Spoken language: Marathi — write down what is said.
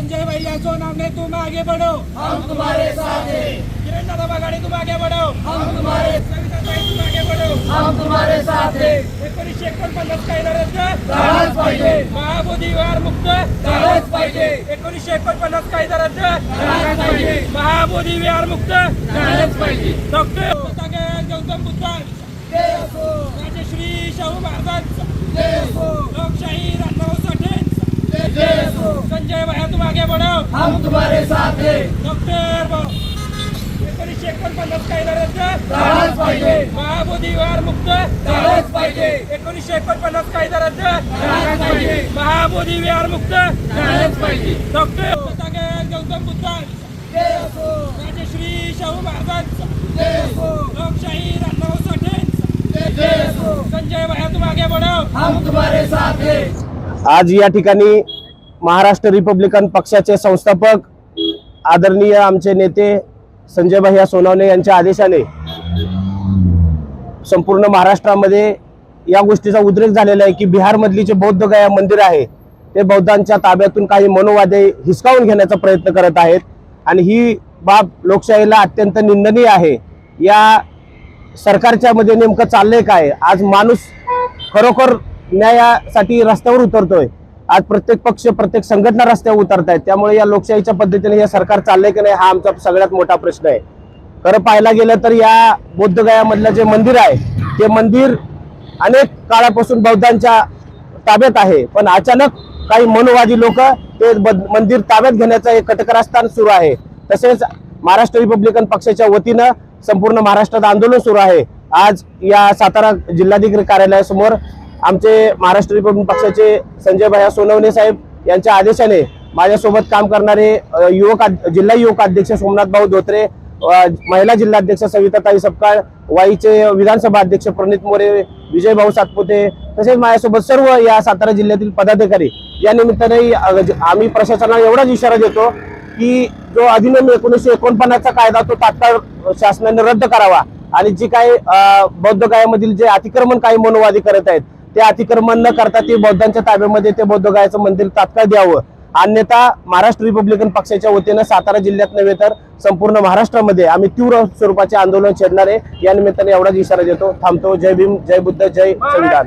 संजय भैया सोनामने तुम आगे बढ़ो हम तुम्हारे साथ हैं. किरण दादा बगाडे तुम आगे बढ़ो हम तुम्हारे सविताताई तुम आगे बढ़ो हम तुम्हारे साथ हैं. एकोणीसशे एकोणपन्नास कायदा रद्द झालाच पाहिजे. महाबोधी विहार मुक्त. झालाच पाहिजे. एकोणीसशे एकोणपन्नास कायदा रद्द झालाच पाहिजे. महाबोधी विहार मुक्त. झालाच पाहिजे. डॉक्टर गौतम असो. राजश्री शाहू महाराजांचा. लोकशाही जय असो. संजय भैया तुम आगे बढ़ो हम तुम्हारे साथ हैं डॉक्टर भाऊ एकोणीसशे एकोणपन्नास कायदा रद्द झालाच पाहिजे. महाबोधी विहार मुक्त झालाच पाहिजे. एकोणीसशे एकोणपन्नास कायदा रद्द झालाच पाहिजे. महाबोधी विहार मुक्त झालाच पाहिजे. डॉक्टर गौतम असो. राजश्री शाहू महाराजांचा. जय असो. लोकशाही रामराव असो. संजय भैया तुम आगे बढ़ो हम तुम्हारे साथ हैं. आज या ठिकाणी महाराष्ट्र रिपब्लिकन पक्षाचे संस्थापक आदरणीय आमचे नेते संजय भैया सोनवणे यांच्या आदेशाने संपूर्ण महाराष्ट्रामध्ये या गोष्टीचा उद्रेक झालेला आहे की बिहारमधली जे बौद्ध गया मंदिर आहे ते बौद्धांच्या ताब्यातून काही मनोवादे हिसकावून घेण्याचा प्रयत्न करत आहेत. आणि ही बाब लोकशाहीला अत्यंत निंदनीय आहे. या सरकारच्या मध्ये नेमकं चाललंय काय? आज माणूस खरोखर न्यायासाठी रस्त्यावर उतरतोय. आज प्रत्येक पक्ष प्रत्येक संघटना रस्त्यावर उतरत आहेत त्यामुळे या लोकशाहीच्या पद्धतीने हे सरकार चाललंय की नाही हा आमचा सगळ्यात मोठा प्रश्न आहे. खरं पाहायला गेलं तर या बौद्धगयामधलं जे मंदिर आहे ते मंदिर अनेक काळापासून बौद्धांच्या ताब्यात आहे. पण अचानक काही मनोवादी लोक ते बद- मंदिर ताब्यात घेण्याचं एक कटकरास्थान सुरू आहे. तसेच महाराष्ट्र रिपब्लिकन पक्षाच्या वतीनं संपूर्ण महाराष्ट्रात आंदोलन सुरू आहे. आज या सातारा जिल्हाधिकारी कार्यालयासमोर आमचे महाराष्ट्र रिपब्लिक पक्षाचे संजय भैया सोनवणे साहेब यांच्या आदेशाने माझ्यासोबत काम करणारे युवक जिल्हा युवक अध्यक्ष सोमनाथ भाऊ धोत्रे महिला जिल्हाध्यक्ष सविताताई सपकाळ वाईचे विधानसभा अध्यक्ष प्रणित मोरे विजय भाऊ सातपुते तसेच माझ्यासोबत सर्व या सातारा जिल्ह्यातील पदाधिकारी. या निमित्ताने आम्ही प्रशासनाला एवढाच इशारा देतो की जो अधिनियम एकोणीसशे एकोणपन्नासचा कायदा तो तात्काळ शासनाने रद्द करावा. आणि जी काही बौद्ध गायामधील जे अतिक्रमण काही मनोवादी करत आहेत ते अतिक्रमण न करता ते बौद्धांच्या ताब्यामध्ये ते बौद्ध गायचं मंदिर तात्काळ द्यावं. अन्यथा महाराष्ट्र रिपब्लिकन पक्षाच्या वतीनं सातारा जिल्ह्यात नव्हे तर संपूर्ण महाराष्ट्रामध्ये आम्ही तीव्र स्वरूपाचे आंदोलन छेडणार आहे. या निमित्ताने एवढाच इशारा देतो. थांबतो. जय भीम जय बुद्ध जय संविधान.